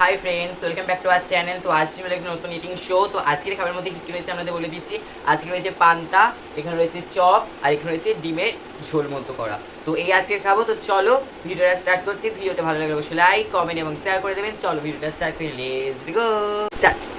Hi friends welcome back to our channel তো আজকে চলে একটা নতুন ইটিং শো তো আজকের খাবারের মধ্যে কী কী রয়েছে আপনাদের বলে দিচ্ছি। আজকে রয়েছে পান্তা, এখানে রয়েছে চপ, আর এখানে রয়েছে ডিমের ঝোল মতো করা। তো এই আজকের খাব। তো চলো ভিডিওটা স্টার্ট করতে। ভিডিওটা ভালো লাগলে অবশ্যই লাইক কমেন্ট এবং শেয়ার করে দেবেন। চলো ভিডিওটা স্টার্ট করি। লেটস গো স্টার্ট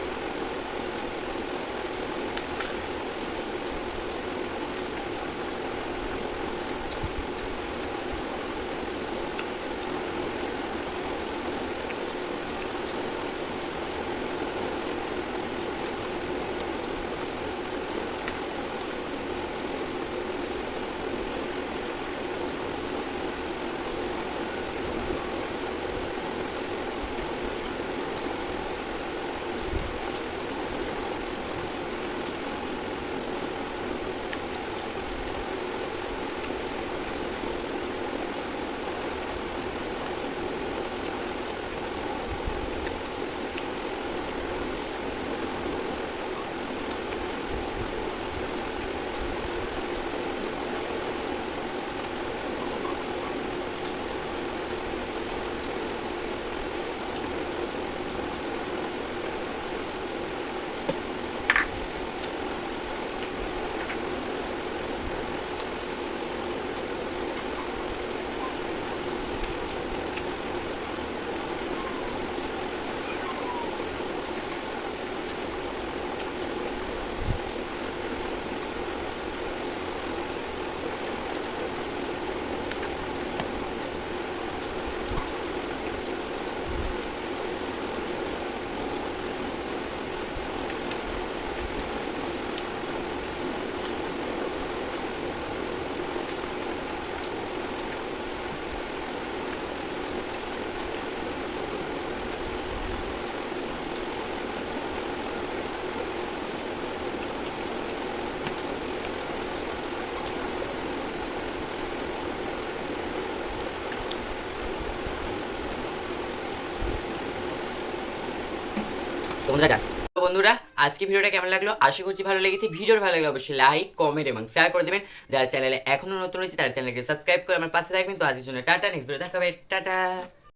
তো বন্ধুরা তো বন্ধুরা, আজকে ভিডিওটা কেমন লাগল? আশা করছি ভালো লেগেছে। ভিডিওর ভালো লাগলে অবশ্যই লাইক কমেন্ট এবং শেয়ার করে দেবেন। যারা চ্যানেলে এখনও নতুন রয়েছে, তার চ্যানেলকে সাবস্ক্রাইব করে আমার পাশে থাকবেন। তো আজকের জন্য টাটা নেক্সট ভিডিও দেখা হবে। টাটা।